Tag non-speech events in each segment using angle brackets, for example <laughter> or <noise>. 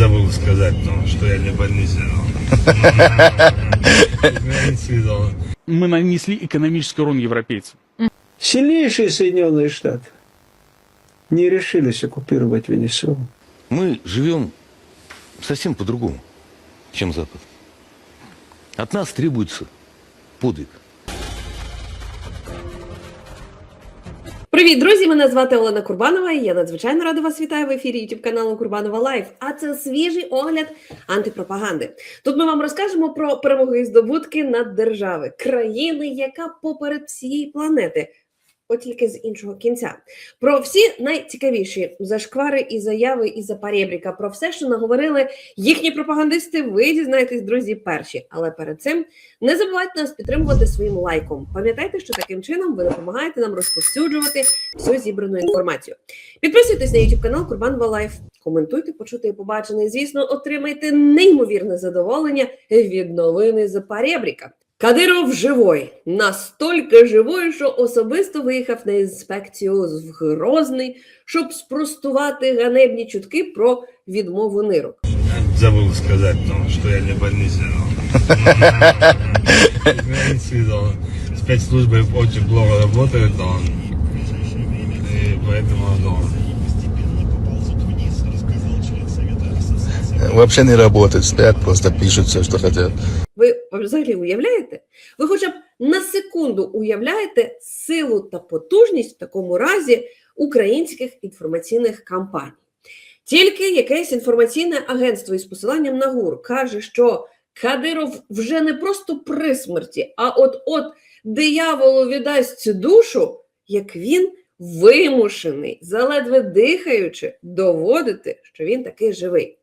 Забыл сказать, но, что я не больнице. <laughs> Мы нанесли экономический урон европейцам. Сильнейшие Соединенные Штаты не решились оккупировать Венесуэлу. Мы живем совсем по-другому, чем Запад. От нас требуется подвиг. Привіт, друзі! Мене звати Олена Курбанова. і Я надзвичайно рада вас вітаю в ефірі YouTube каналу Курбанова Лайф. А це свіжий огляд антипропаганди. Тут ми вам розкажемо про перемоги і здобутки над держави, країни, яка поперед всієї планети. От тільки з іншого кінця. Про всі найцікавіші зашквари і заяви і запарєбріка, про все, що наговорили їхні пропагандисти, ви дізнаєтесь, друзі, перші. Але перед цим не забувайте нас підтримувати своїм лайком. Пам'ятайте, що таким чином ви допомагаєте нам розповсюджувати всю зібрану інформацію. Підписуйтесь на YouTube канал Курбанова Лайф. Коментуйте, почути і побачене. Звісно, отримайте неймовірне задоволення від новини з Парєбріка. Кадиров живой, настільки живой, що особисто виїхав на інспекцію в Грозний, щоб спростувати ганебні чутки про відмову нирок. Забыл сказать, но, что я не в больнице. но. Границы, но. Спецслужбы очень плохо работают, но. И поэтому, Вообще не работают, спят, просто пишут все, что хотят. Ви взагалі уявляєте? Ви хоча б на секунду уявляєте силу та потужність в такому разі українських інформаційних кампаній. Тільки якесь інформаційне агентство із посиланням на ГУР каже, що Кадиров вже не просто при смерті, а от-от дияволу віддасть душу, як він вимушений, заледве дихаючи, доводити, що він таки живий.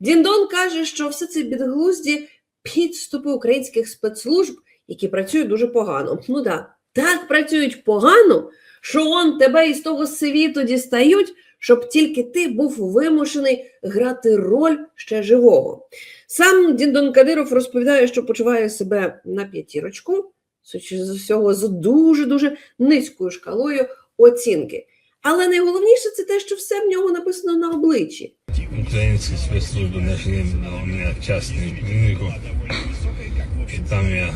Діндон каже, що все це підглузді підступи українських спецслужб, які працюють дуже погано. Ну да, так працюють погано, що он тебе із того світу дістають, щоб тільки ти був вимушений грати роль ще живого. Сам Діндон Кадиров розповідає, що почуває себе на п'ятірочку, з усього, з дуже-дуже низькою шкалою оцінки. Але найголовніше це те, що все в нього написано на обличчі. Украинские спецслужбы нашли у меня частную клинику. И там я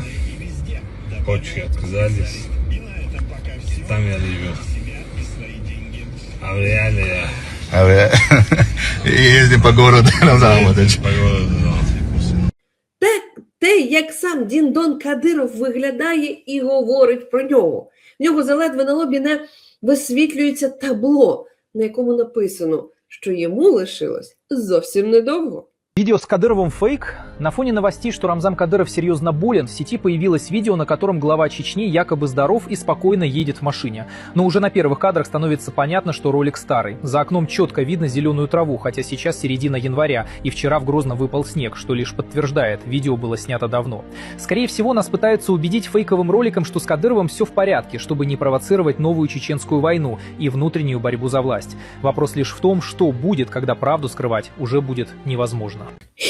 почки отказались. И там я лежу. А в реале я А вы ездим по городу <laughs> на заработать. по городу, те, те, як сам Діндон Кадиров виглядає і говорить про нього. В нього заледве на лобі не висвітлюється табло, на якому написано, що йому лишилось зовсім недовго. Видео с Кадыровым фейк. На фоне новостей, что Рамзан Кадыров серьезно болен, в сети появилось видео, на котором глава Чечни якобы здоров и спокойно едет в машине. Но уже на первых кадрах становится понятно, что ролик старый. За окном четко видно зеленую траву, хотя сейчас середина января, и вчера в Грозном выпал снег, что лишь подтверждает, видео было снято давно. Скорее всего, нас пытаются убедить фейковым роликом, что с Кадыровым все в порядке, чтобы не провоцировать новую чеченскую войну и внутреннюю борьбу за власть. Вопрос лишь в том, что будет, когда правду скрывать уже будет невозможно.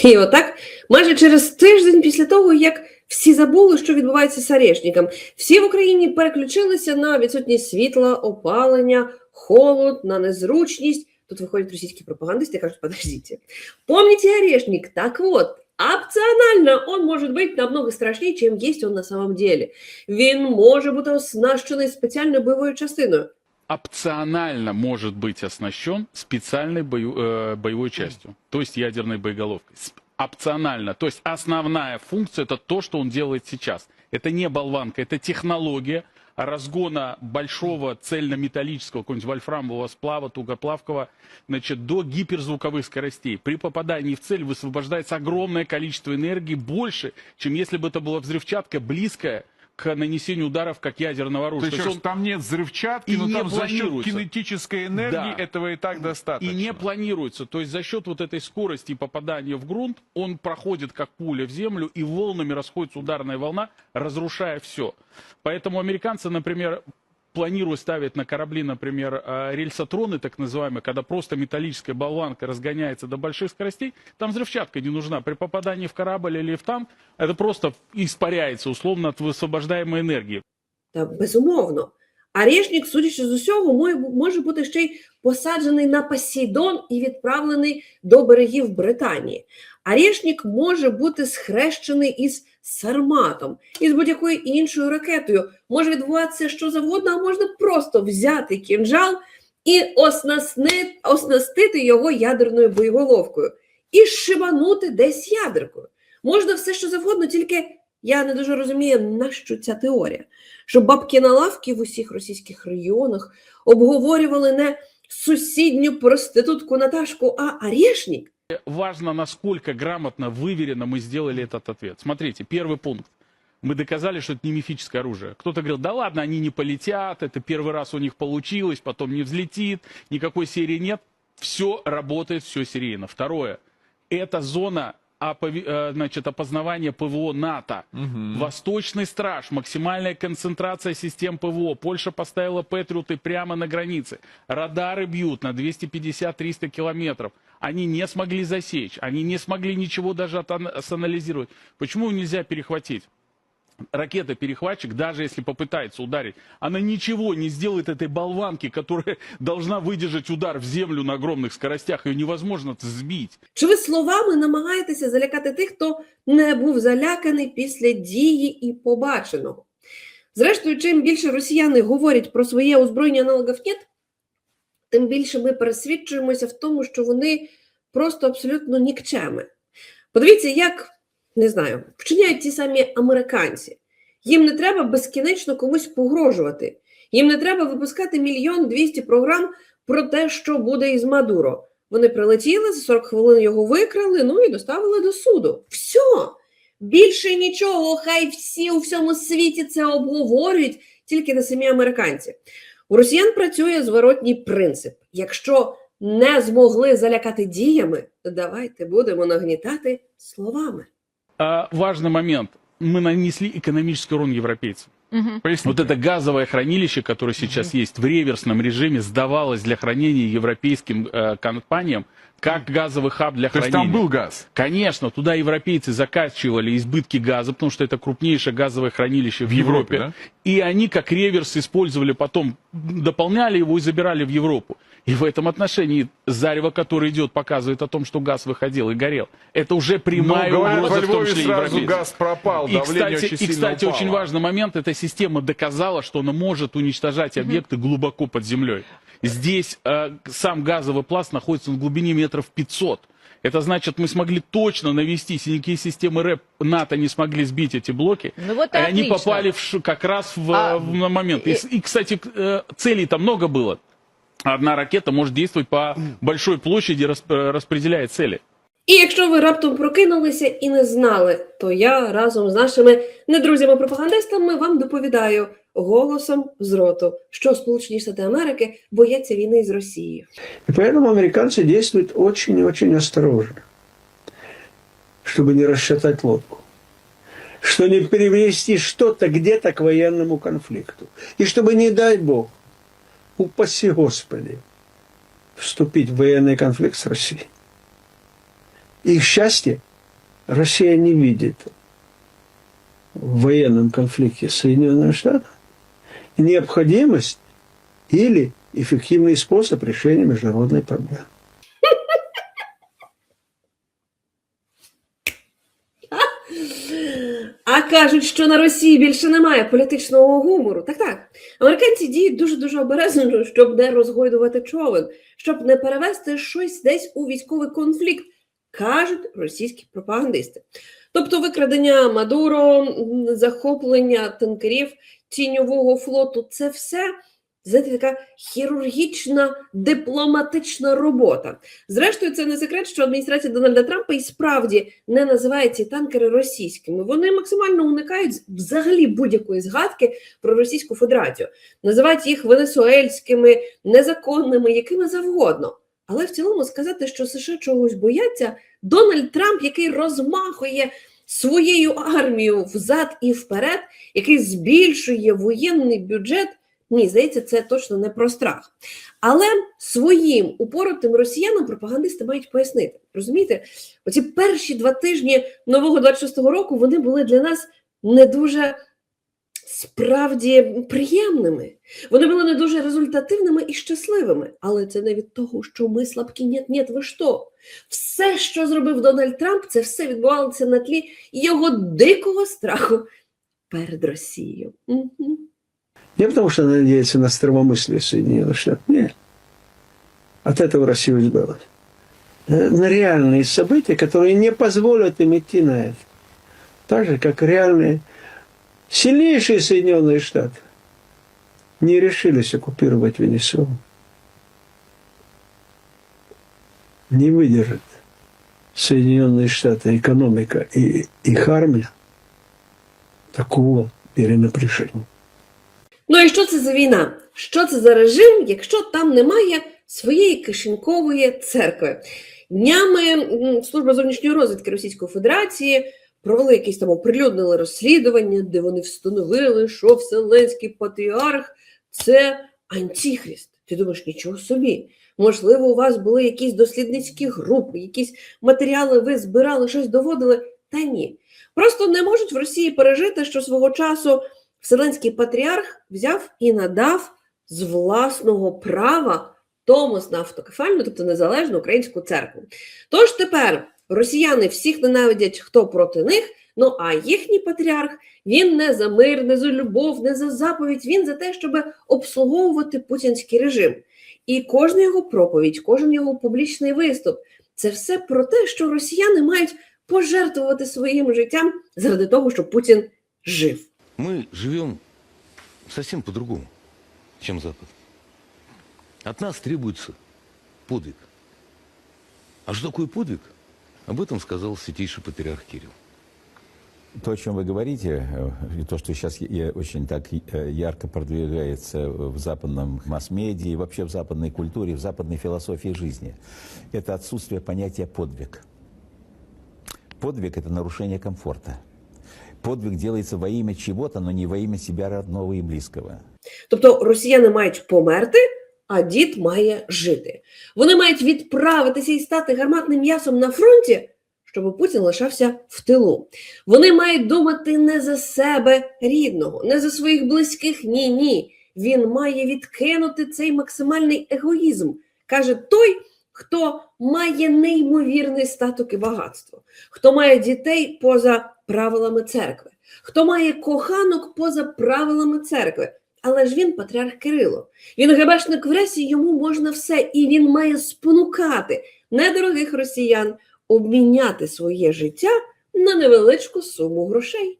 І отак, майже через тиждень після того, як всі забули, що відбувається з Орешником, всі в Україні переключилися на відсутність світла, опалення, холод, на незручність. Тут виходять російські пропагандисти і кажуть, подождите, помните Орешник? Так вот, опціонально он може бути намного страшніше, чим є он на самом деле. Він може бути оснащений спеціальною бойовою частиною. Опционально может быть оснащен специальной бою- э, боевой частью, то есть ядерной боеголовкой. Опционально. То есть основная функция это то, что он делает сейчас. Это не болванка, это технология разгона большого цельнометаллического какого-нибудь вольфрамового сплава, тугоплавкого, значит, до гиперзвуковых скоростей. При попадании в цель высвобождается огромное количество энергии, больше, чем если бы это была взрывчатка близкая к нанесению ударов как ядерного То оружия. есть, То есть он там нет взрывчатки, и но не там за счет кинетической энергии Да. этого и так достаточно. И не планируется. То есть за счет вот этой скорости попадания в грунт он проходит как пуля в землю и волнами расходится ударная волна, разрушая все. Поэтому американцы, например, планируя ставить на корабли, например, э, рельсотроны, так называемые, когда просто металлическая болванка разгоняется до больших скоростей, там взрывчатка не нужна. При попадании в корабль или в танк это просто испаряется условно от высвобождаемой энергии. Та безумовно. Арешнік, судячи з усього, може, може бути ще й посаджений на Посейдон і відправлений до берегів Британії. Арешнік може бути схрещений із Сарматом, із будь-якою іншою ракетою. Може відбуватися що завгодно, а можна просто взяти кінжал і оснасни- оснастити його ядерною боєголовкою і шибанути десь ядеркою. Можна все, що завгодно, тільки я не дуже розумію, на що ця теорія. Щоб бабки на лавки в усіх російських регіонах обговорювали не сусідню проститутку Наташку, а Арешнік. Важно, насколько грамотно, выверенно мы сделали этот ответ. Смотрите, первый пункт. Мы доказали, что это не мифическое оружие. Кто-то говорил, да ладно, они не полетят, это первый раз у них получилось, потом не взлетит, никакой серии нет. Все работает, все серийно. Второе. Это зона э, значит, опознавания ПВО НАТО. Восточный страж, максимальная концентрация систем ПВО. Польша поставила Патриоты прямо на границе. Радары бьют на 250-300 километров. Они не смогли засечь, они не смогли ничего даже санализировать. Почему нельзя перехватить? Ракета-перехватчик, даже если попытается ударить, она ничего не сделает этой болванке, которая <laughs> должна выдержать удар в землю на огромных скоростях. Ее невозможно сбить. Чи ви словами намагаєтеся залякати тих, хто не був заляканий після дії і побаченого? Зрештою, чим більше росіяни говорять про своє озброєння аналогів «нет», тим більше ми пересвідчуємося в тому, що вони просто абсолютно нікчеми. Подивіться, як не знаю, вчиняють ті самі американці. Їм не треба безкінечно комусь погрожувати. Їм не треба випускати мільйон двісті програм про те, що буде із Мадуро. Вони прилетіли, за 40 хвилин його викрали, ну і доставили до суду. Все. Більше нічого, хай всі у всьому світі це обговорюють, тільки не самі американці. У росіян працює зворотній принцип: якщо не змогли залякати діями, давайте будемо нагнітати словами. А, важный момент. Мы нанесли экономический урон европейцам. Вот это газовое хранилище, которое сейчас есть в реверсном режиме, сдавалось для хранения европейским э, компаниям как газовый хаб для То есть хранения. там был газ. Конечно, туда европейцы закачивали избытки газа, потому что это крупнейшее газовое хранилище в, В Европе, Европе. И они как реверс использовали потом, дополняли его и забирали в Европу. И в этом отношении зарево, которое идет, показывает о том, что газ выходил и горел. Это уже прямая Но, говорят, угроза, в том числе сразу газ пропал, И, давление кстати, очень и, кстати упало. очень важный момент, эта система доказала, что она может уничтожать объекты глубоко под землей. Здесь э, сам газовый пласт находится на глубине метров 500. Это значит, мы смогли точно навести, никакие системы РЭП НАТО не смогли сбить эти блоки. Ну вот и и они отлично. попали в ш- как раз в, А, в момент. И, и- и, кстати, э, целей там много было. Одна ракета может действовать по большой площади, расп- э, распределяя цели. І якщо ви раптом прокинулися і не знали, то я разом з нашими недрузями-пропагандистами вам доповідаю голосом з роту, що Сполучені Штати Америки бояться війни з Росією. И поэтому американцы действуют очень и очень осторожно, чтобы не расшатать лодку, что не перевести что-то где-то к военному конфликту. И чтобы, не дай Бог, упаси Господи, вступить в военный конфликт с Россией. Их счастье Россия не видит в военном конфликте с Соединенными Штатами необходимость или эффективный способ решения международной проблемы. А кажуть, що на Росії більше немає політичного гумору. Так так. Американці діють дуже дуже обережно, щоб не розгойдувати човен, щоб не перевести щось десь у військовий конфлікт, кажуть російські пропагандисти. Тобто викрадення Мадуро, захоплення танкерів тіньового флоту це все знаєте, така хірургічна дипломатична робота. Зрештою, це не секрет, що адміністрація Дональда Трампа і справді не називає ці танкери російськими. Вони максимально уникають взагалі будь-якої згадки про Російську Федерацію, називають їх венесуельськими, незаконними, якими завгодно. Але в цілому сказати, що США чогось бояться, Дональд Трамп, який розмахує своєю армією взад і вперед, який збільшує воєнний бюджет. Ні, здається, це точно не про страх. Але своїм упоротим росіянам пропагандисти мають пояснити. Розумієте, оці перші два тижні нового 26-го року вони були для нас не дуже справді приємними. Вони були не дуже результативними і щасливими. Але це не від того, що ми слабкі. Ні, ні, ви що? Все, що зробив Дональд Трамп, це все відбувалося на тлі його дикого страху перед Росією. Угу. Не потому что она надеется на здравомыслие Соединенных Штатов. Нет. От этого Россию избавить. Э, На реальные события, которые не позволят им идти на это. Так же, как реальные сильнейшие Соединенные Штаты не решились оккупировать Венесуэлу. Не выдержит Соединенные Штаты экономика и их армия такого перенапряжения. Ну і що це за війна? Що це за режим, якщо там немає своєї кишенькової церкви? Днями служба зовнішньої розвідки Російської Федерації провели якісь там оприлюднили розслідування, де вони встановили, що Вселенський патріарх це антихрист. Ти думаєш, нічого собі. Можливо, у вас були якісь дослідницькі групи, якісь матеріали ви збирали, щось доводили. Та ні. Просто не можуть в Росії пережити, що свого часу Вселенський патріарх взяв і надав з власного права Томос на автокефальну, тобто незалежну українську церкву. Тож тепер росіяни всіх ненавидять, хто проти них. Ну а їхній патріарх він не за мир, не за любов, не за заповідь, він за те, щоб обслуговувати путінський режим. І кожна його проповідь, кожен його публічний виступ це все про те, що росіяни мають пожертвувати своїм життям заради того, щоб Путін жив. Мы живем совсем по-другому, чем Запад. От нас требуется подвиг. А что такое подвиг? Об этом сказал святейший патриарх Кирилл. То, о чем вы говорите, э, и то, что сейчас очень так э, ярко продвигается в западном масс-медиа, и вообще в западной культуре, в западной философии жизни, это отсутствие понятия подвиг. Подвиг – это нарушение комфорта. Подвиг делается во имя чего-то, но не во имя себя родного и близкого. Тобто росіяни мають померти, а дід має жити. Вони мають відправитися і стати гарматним м'ясом на фронті, щоб Путін лишався в тилу. Вони мають думати не за себе рідного, не за своїх близьких. Ні, ні. Він має відкинути цей максимальний егоїзм, каже той, хто має неймовірний статок і багатство, хто має дітей поза правилами церкви, хто має коханок поза правилами церкви. Але ж він патріарх Кирило. Він гебешник в ресі, йому можна все, і він має спонукати недорогих росіян обміняти своє життя на невеличку суму грошей.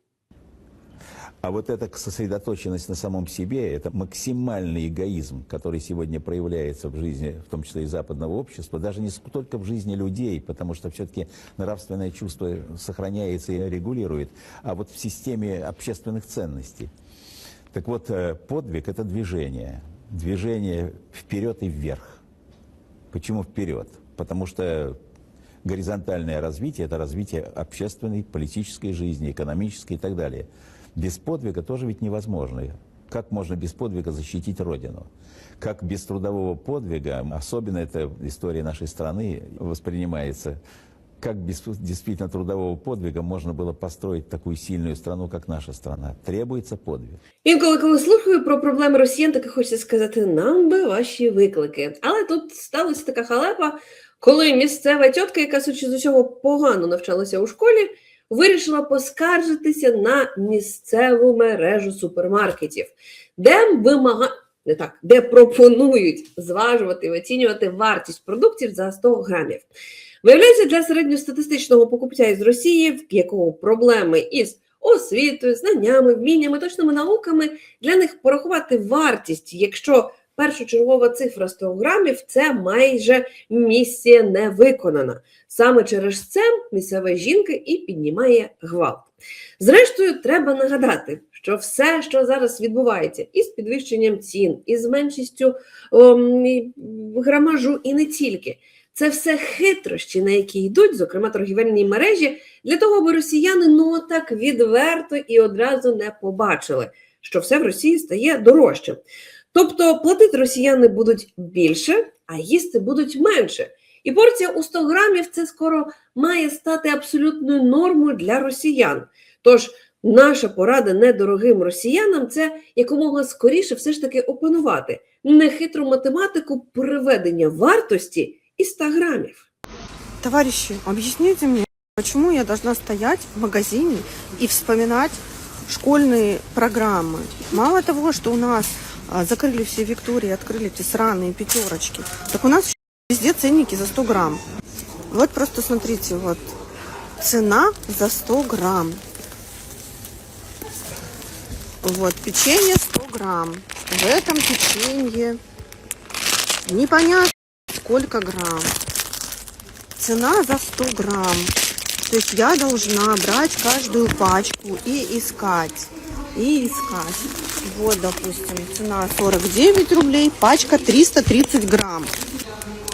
А вот эта сосредоточенность на самом себе, это максимальный эгоизм, который сегодня проявляется в жизни, в том числе и западного общества, даже не только в жизни людей, потому что все-таки нравственное чувство сохраняется и регулирует, а вот в системе общественных ценностей. Так вот, э, подвиг – это движение. Движение вперед и вверх. Почему вперед? Потому что горизонтальное развитие – это развитие общественной, политической жизни, экономической и так далее. Без подвига тоже ведь невозможно. Как можно без подвига защитить Родину? Как без трудового подвига, особенно это история нашей страны воспринимается, как без действительно трудового подвига можно было построить такую сильную страну, как наша страна? Требуется подвиг. Інколи, коли слухаю про проблеми росіян, таки хочеться сказати, нам би ваші виклики. Але тут сталася така халепа, коли місцева тітка, яка судячи з усього погано навчалася у школі, вирішила поскаржитися на місцеву мережу супермаркетів, де вимага... не так, де пропонують зважувати і оцінювати вартість продуктів за 100 грамів. Виявляється, для середньостатистичного покупця із Росії, в якого проблеми із освітою, знаннями, вміннями, точними науками, для них порахувати вартість, якщо першочергова цифра 100 грамів, це майже місія не виконана. Саме через це місцева жінка і піднімає гвалт. Зрештою, треба нагадати, що все, що зараз відбувається, із підвищенням цін, із меншістю ом, грамажу, і не тільки. Це все хитрощі, на які йдуть, зокрема торгівельні мережі, для того, аби росіяни ну так відверто і одразу не побачили, що все в Росії стає дорожчим. Тобто платити росіяни будуть більше, а їсти будуть менше. І порція у 100 грамів це скоро має стати абсолютною нормою для росіян. Тож наша порада недорогим росіянам це якомога скоріше все ж таки опанувати нехитру математику приведення вартості і 100 грамів. Товарищи, объясните мне, почему я должна стоять в магазине и вспоминать школьные программы? Мало того, что у нас а, закрыли все Виктории, открыли эти сраные пятерочки, так у нас везде ценники за 100 грамм. Вот просто смотрите, вот цена за 100 грамм. Вот, печенье 100 грамм. В этом печенье непонятно сколько грамм. Цена за 100 грамм. То есть я должна брать каждую пачку и искать. И искать. Вот, допустим, цена 49 рублей, пачка 330 грамм.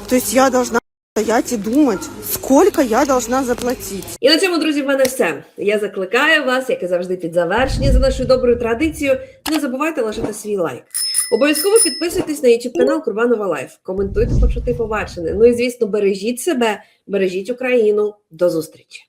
То есть я должна стоять и думать, сколько я должна заплатить. І на цьому, друзі, в мене все. Я закликаю вас, як і завжди, під завершення за нашою доброю традицією. Не забувайте лишити свій лайк. Обов'язково підписуйтесь на YouTube канал Курбанова Лайф. Коментуйте, почути побачене. Ну і звісно, бережіть себе, бережіть Україну. До зустрічі!